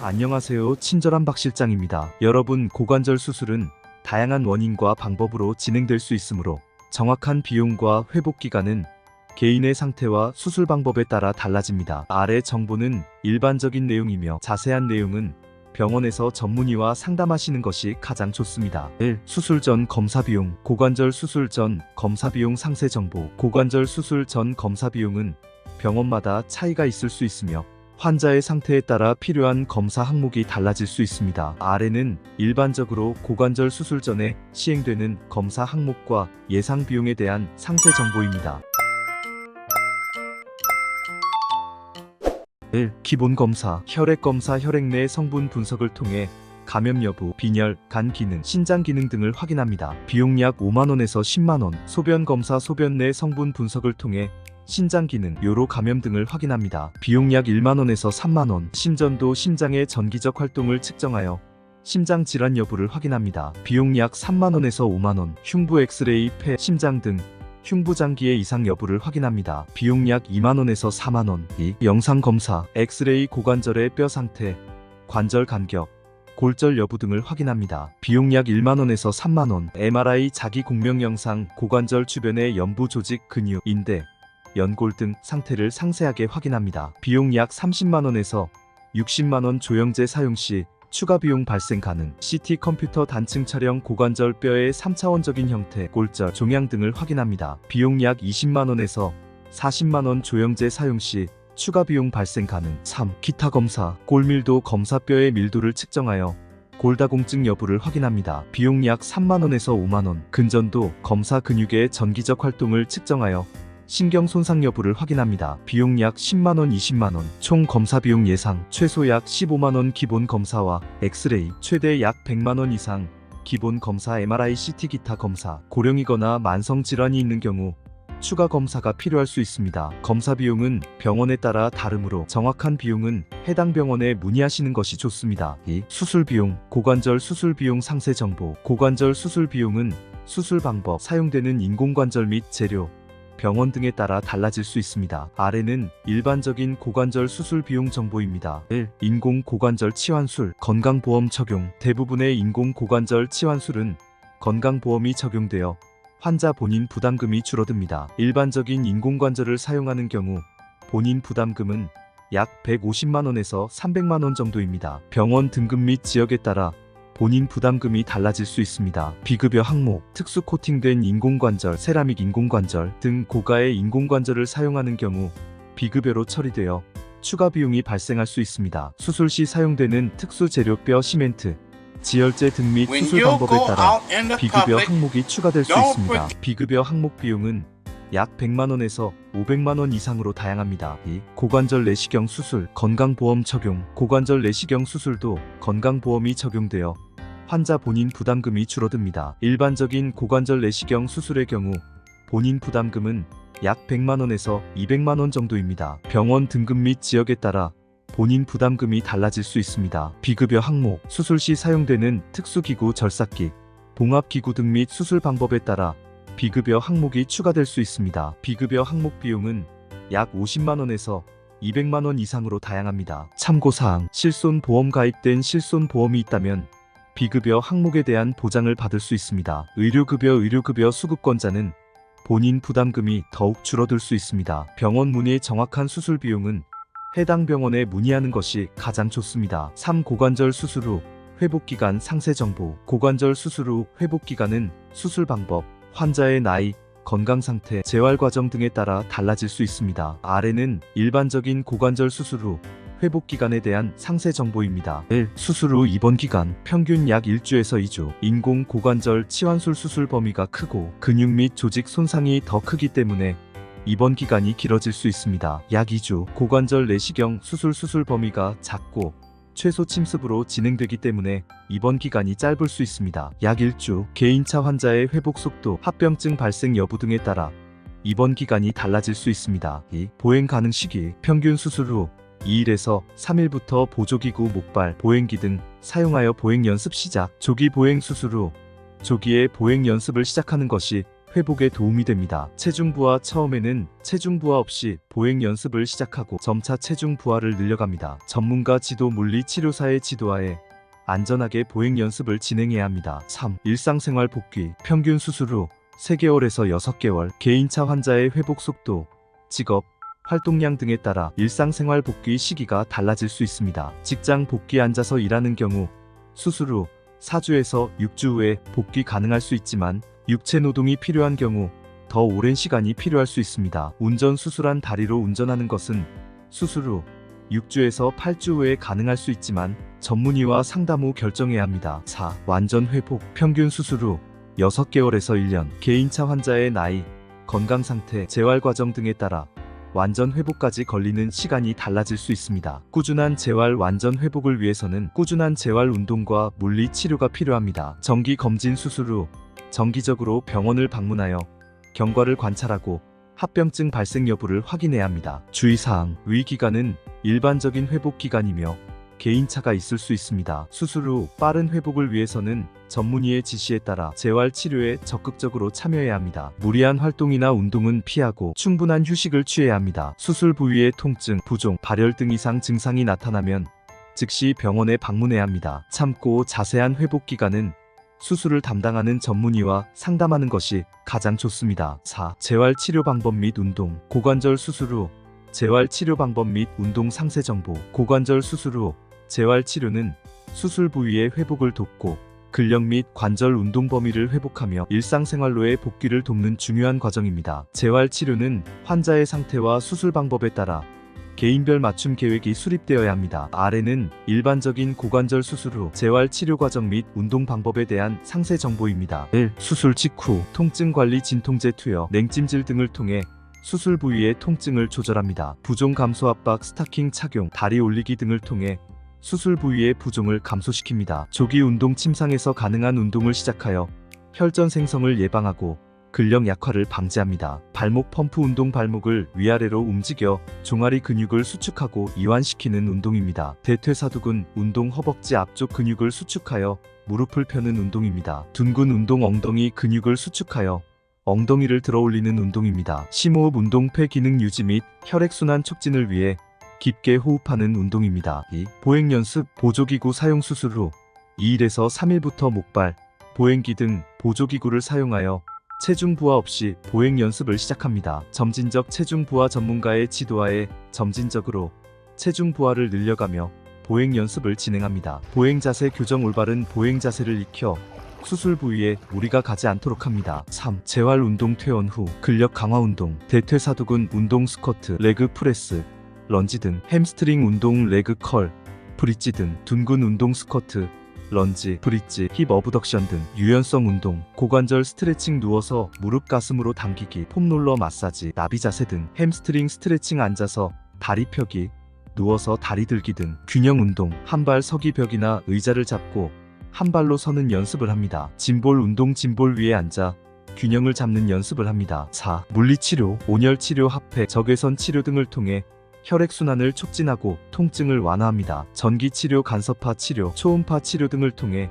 안녕하세요. 친절한 박 실장입니다. 여러분, 고관절 수술은 다양한 원인과 방법으로 진행될 수 있으므로 정확한 비용과 회복 기간은 개인의 상태와 수술 방법에 따라 달라집니다. 아래 정보는 일반적인 내용이며 자세한 내용은 병원에서 전문의와 상담하시는 것이 가장 좋습니다. 1. 수술 전 검사 비용, 고관절 수술 전 검사 비용 상세 정보. 고관절 수술 전 검사 비용은 병원마다 차이가 있을 수 있으며 환자의 상태에 따라 필요한 검사 항목이 달라질 수 있습니다. 아래는 일반적으로 고관절 수술 전에 시행되는 검사 항목과 예상 비용에 대한 상세 정보입니다. 1. 기본 검사, 혈액 검사 혈액 내 성분 분석을 통해 감염 여부, 빈혈, 간 기능, 신장 기능 등을 확인합니다. 비용 약 5만원에서 10만원, 소변 검사 소변 내 성분 분석을 통해 신장 기능, 요로 감염 등을 확인합니다. 비용 약 1만원에서 3만원, 심전도 심장의 전기적 활동을 측정하여 심장 질환 여부를 확인합니다. 비용 약 3만원에서 5만원, 흉부 엑스레이, 폐, 심장 등 흉부 장기의 이상 여부를 확인합니다. 비용 약 2만원에서 4만원. 2. 영상 검사, 엑스레이 고관절의 뼈 상태, 관절 간격, 골절 여부 등을 확인합니다. 비용 약 1만원에서 3만원. MRI 자기 공명 영상, 고관절 주변의 연부 조직, 근육, 인대, 연골 등 상태를 상세하게 확인합니다. 비용 약 30만원에서 60만원 조영제 사용 시 추가 비용 발생 가능. CT 컴퓨터 단층 촬영 고관절 뼈의 3차원적인 형태, 골절, 종양 등을 확인합니다. 비용 약 20만원에서 40만원 조영제 사용 시 추가 비용 발생 가능. 3. 기타 검사, 골밀도 검사 뼈의 밀도를 측정하여 골다공증 여부를 확인합니다. 비용 약 3만원에서 5만원. 근전도 검사 근육의 전기적 활동을 측정하여 신경 손상 여부를 확인합니다. 비용 약 10만원, 20만원. 총 검사 비용 예상 최소 약 15만원 기본 검사와 엑스레이, 최대 약 100만원 이상 기본 검사 MRI, CT 기타 검사, 고령이거나 만성 질환이 있는 경우 추가 검사가 필요할 수 있습니다. 검사 비용은 병원에 따라 다르므로 정확한 비용은 해당 병원에 문의하시는 것이 좋습니다. 2. 수술 비용, 고관절 수술 비용 상세 정보. 고관절 수술 비용은 수술 방법, 사용되는 인공관절 및 재료, 병원 등에 따라 달라질 수 있습니다. 아래는 일반적인 고관절 수술 비용 정보입니다. 1. 인공 고관절 치환술, 건강보험 적용. 대부분의 인공 고관절 치환술은 건강보험이 적용되어 환자 본인 부담금이 줄어듭니다. 일반적인 인공관절을 사용하는 경우 본인 부담금은 약 150만원에서 300만원 정도입니다. 병원 등급 및 지역에 따라 본인 부담금이 달라질 수 있습니다. 비급여 항목, 특수 코팅된 인공관절, 세라믹 인공관절 등 고가의 인공관절을 사용하는 경우 비급여로 처리되어 추가 비용이 발생할 수 있습니다. 수술 시 사용되는 특수 재료뼈 시멘트, 지혈제 등 및 수술 방법에 따라 비급여 항목이 추가될 수 있습니다. 비급여 항목 비용은 약 100만원에서 500만원 이상으로 다양합니다. 2. 고관절 내시경 수술, 건강보험 적용. 고관절 내시경 수술도 건강보험이 적용되어 환자 본인 부담금이 줄어듭니다. 일반적인 고관절 내시경 수술의 경우 본인 부담금은 약 100만원에서 200만원 정도입니다. 병원 등급 및 지역에 따라 본인 부담금이 달라질 수 있습니다. 비급여 항목, 수술 시 사용되는 특수기구 절삭기, 봉합기구 등 및 수술 방법에 따라 비급여 항목이 추가될 수 있습니다. 비급여 항목 비용은 약 50만원에서 200만원 이상으로 다양합니다. 참고사항, 실손 보험 가입된 실손 보험이 있다면 비급여 항목에 대한 보장을 받을 수 있습니다. 의료급여 의료급여 수급권자는 본인 부담금이 더욱 줄어들 수 있습니다. 병원 문의 정확한 수술 비용은 해당 병원에 문의하는 것이 가장 좋습니다. 3. 고관절 수술 후 회복기간 상세 정보 고관절 수술 후 회복기간은 수술 방법, 환자의 나이, 건강 상태, 재활 과정 등에 따라 달라질 수 있습니다. 아래는 일반적인 고관절 수술 후 회복 기간에 대한 상세 정보입니다. 1. 수술 후 입원 기간 평균 약 1주에서 2주. 인공 고관절 치환술 수술 범위가 크고 근육 및 조직 손상이 더 크기 때문에 입원 기간이 길어질 수 있습니다. 약 2주. 고관절 내시경 수술 수술 범위가 작고 최소 침습으로 진행되기 때문에 입원 기간이 짧을 수 있습니다. 약 1주. 개인차 환자의 회복 속도, 합병증 발생 여부 등에 따라 입원 기간이 달라질 수 있습니다. 2. 보행 가능 시기 평균 수술 후 2일에서 3일부터 보조기구 목발, 보행기 등 사용하여 보행 연습 시작. 조기 보행 수술 후 조기에 보행 연습을 시작하는 것이 회복에 도움이 됩니다. 체중 부하 처음에는 체중 부하 없이 보행 연습을 시작하고 점차 체중 부하를 늘려갑니다. 전문가 지도 물리 치료사의 지도하에 안전하게 보행 연습을 진행해야 합니다. 3. 일상생활 복귀 평균 수술 후 3개월에서 6개월 개인차 환자의 회복 속도, 직업, 활동량 등에 따라 일상생활 복귀 시기가 달라질 수 있습니다. 직장 복귀 앉아서 일하는 경우 수술 후 4주에서 6주 후에 복귀 가능할 수 있지만 육체 노동이 필요한 경우 더 오랜 시간이 필요할 수 있습니다. 운전 수술한 다리로 운전하는 것은 수술 후 6주에서 8주 후에 가능할 수 있지만 전문의와 상담 후 결정해야 합니다. 4. 완전 회복 평균 수술 후 6개월에서 1년 개인차 환자의 나이, 건강 상태, 재활 과정 등에 따라 완전 회복까지 걸리는 시간이 달라질 수 있습니다. 꾸준한 재활 완전 회복을 위해서는 꾸준한 재활 운동과 물리 치료가 필요합니다. 정기 검진 수술 후 정기적으로 병원을 방문하여 경과를 관찰하고 합병증 발생 여부를 확인해야 합니다. 주의사항 위 기간은 일반적인 회복 기간이며 개인차가 있을 수 있습니다. 수술 후 빠른 회복을 위해서는 전문의의 지시에 따라 재활 치료에 적극적으로 참여해야 합니다. 무리한 활동이나 운동은 피하고 충분한 휴식을 취해야 합니다. 수술 부위의 통증, 부종, 발열 등 이상 증상이 나타나면 즉시 병원에 방문해야 합니다. 참고 자세한 회복 기간은 수술을 담당하는 전문의와 상담하는 것이 가장 좋습니다. 4. 재활 치료 방법 및 운동 고관절 수술 후 재활 치료 방법 및 운동 상세 정보 고관절 수술 후 재활 치료는 수술 부위의 회복을 돕고 근력 및 관절 운동 범위를 회복하며 일상생활로의 복귀를 돕는 중요한 과정입니다. 재활 치료는 환자의 상태와 수술 방법에 따라 개인별 맞춤 계획이 수립되어야 합니다. 아래는 일반적인 고관절 수술 후 재활 치료 과정 및 운동 방법에 대한 상세 정보입니다. 1. 수술 직후 통증 관리 진통제 투여, 냉찜질 등을 통해 수술 부위의 통증을 조절합니다. 부종 감소 압박 스타킹 착용, 다리 올리기 등을 통해 수술 부위의 부종을 감소시킵니다. 조기 운동 침상에서 가능한 운동을 시작하여 혈전 생성을 예방하고 근력 약화를 방지합니다. 발목 펌프 운동 발목을 위아래로 움직여 종아리 근육을 수축하고 이완시키는 운동입니다. 대퇴사두근 운동 허벅지 앞쪽 근육을 수축하여 무릎을 펴는 운동입니다. 둔근 운동 엉덩이 근육을 수축하여 엉덩이를 들어 올리는 운동입니다. 심호흡 운동 폐 기능 유지 및 혈액순환 촉진을 위해 깊게 호흡하는 운동입니다. 2. 보행 연습 보조기구 사용 수술 후 2일에서 3일부터 목발, 보행기 등 보조기구를 사용하여 체중 부하 없이 보행 연습을 시작합니다. 점진적 체중 부하 전문가의 지도하에 점진적으로 체중 부하를 늘려가며 보행 연습을 진행합니다. 보행 자세 교정 올바른 보행 자세를 익혀 수술 부위에 무리가 가지 않도록 합니다. 3. 재활 운동 퇴원 후 근력 강화 운동, 대퇴사두근 운동 스쿼트, 레그 프레스, 런지 등 햄스트링 운동 레그 컬, 브릿지 등 둔근 운동 스쿼트, 런지, 브릿지, 힙 어브덕션 등 유연성 운동, 고관절 스트레칭 누워서 무릎 가슴으로 당기기, 폼롤러 마사지, 나비 자세 등 햄스트링 스트레칭 앉아서 다리 펴기, 누워서 다리 들기 등 균형 운동, 한 발 서기 벽이나 의자를 잡고 한 발로 서는 연습을 합니다. 짐볼 운동 짐볼 위에 앉아 균형을 잡는 연습을 합니다. 4. 물리치료, 온열치료, 합해, 적외선 치료 등을 통해 혈액순환을 촉진하고 통증을 완화합니다. 전기치료, 간섭파 치료, 초음파 치료 등을 통해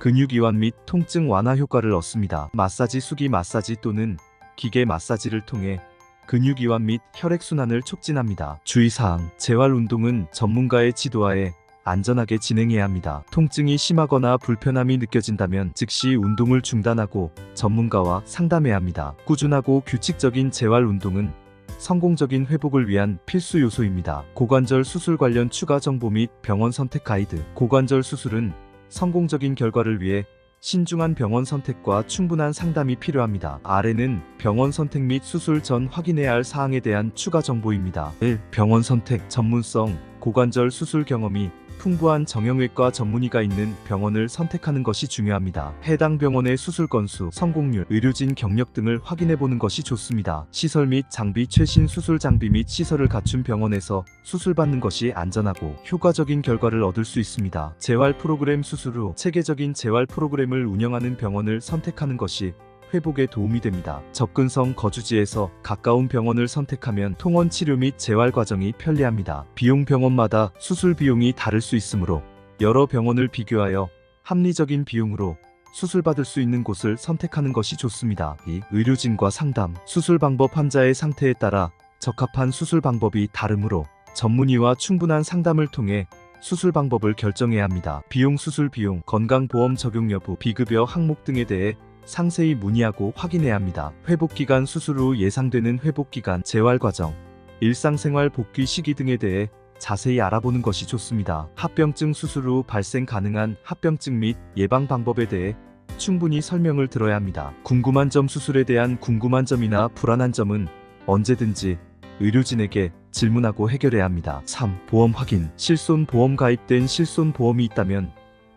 근육 이완 및 통증 완화 효과를 얻습니다. 마사지, 수기 마사지 또는 기계 마사지를 통해 근육 이완 및 혈액순환을 촉진합니다. 주의사항, 재활 운동은 전문가의 지도하에 안전하게 진행해야 합니다. 통증이 심하거나 불편함이 느껴진다면 즉시 운동을 중단하고 전문가와 상담해야 합니다. 꾸준하고 규칙적인 재활 운동은 성공적인 회복을 위한 필수 요소입니다. 고관절 수술 관련 추가 정보 및 병원 선택 가이드. 고관절 수술은 성공적인 결과를 위해 신중한 병원 선택과 충분한 상담이 필요합니다. 아래는 병원 선택 및 수술 전 확인해야 할 사항에 대한 추가 정보입니다. 1. 병원 선택 전문성 고관절 수술 경험이 풍부한 정형외과 전문의가 있는 병원을 선택하는 것이 중요합니다. 해당 병원의 수술 건수, 성공률, 의료진 경력 등을 확인해 보는 것이 좋습니다. 시설 및 장비, 최신 수술 장비 및 시설을 갖춘 병원에서 수술받는 것이 안전하고 효과적인 결과를 얻을 수 있습니다. 재활 프로그램 수술 후 체계적인 재활 프로그램을 운영하는 병원을 선택하는 것이 회복에 도움이 됩니다. 접근성 거주지에서 가까운 병원을 선택하면 통원 치료 및 재활 과정이 편리합니다. 비용 병원마다 수술 비용이 다를 수 있으므로 여러 병원을 비교하여 합리적인 비용으로 수술받을 수 있는 곳을 선택하는 것이 좋습니다. 2. 의료진과 상담. 수술 방법 환자의 상태에 따라 적합한 수술 방법이 다르므로 전문의와 충분한 상담을 통해 수술 방법을 결정해야 합니다. 비용 수술 비용, 건강보험 적용 여부, 비급여 항목 등에 대해 상세히 문의하고 확인해야 합니다. 회복 기간 수술 후 예상되는 회복 기간, 재활 과정, 일상생활 복귀 시기 등에 대해 자세히 알아보는 것이 좋습니다. 합병증 수술 후 발생 가능한 합병증 및 예방 방법에 대해 충분히 설명을 들어야 합니다. 궁금한 점 수술에 대한 궁금한 점이나 불안한 점은 언제든지 의료진에게 질문하고 해결해야 합니다. 3. 보험 확인. 실손 보험 가입된 실손 보험이 있다면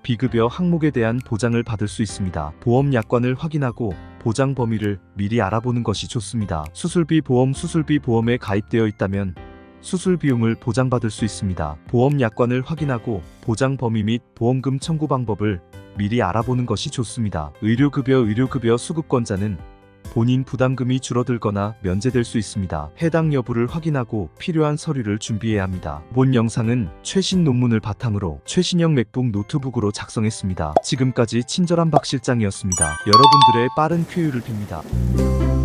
비급여 항목에 대한 보장을 받을 수 있습니다. 보험 약관을 확인하고 보장 범위를 미리 알아보는 것이 좋습니다. 수술비 보험 수술비 보험에 가입되어 있다면 수술 비용을 보장받을 수 있습니다. 보험 약관을 확인하고 보장 범위 및 보험금 청구 방법을 미리 알아보는 것이 좋습니다. 의료급여 의료급여 수급권자는 본인 부담금이 줄어들거나 면제될 수 있습니다. 해당 여부를 확인하고 필요한 서류를 준비해야 합니다. 본 영상은 최신 논문을 바탕으로 최신형 맥북 노트북으로 작성했습니다. 지금까지 친절한 박 실장이었습니다. 여러분들의 빠른 쾌유를 빕니다.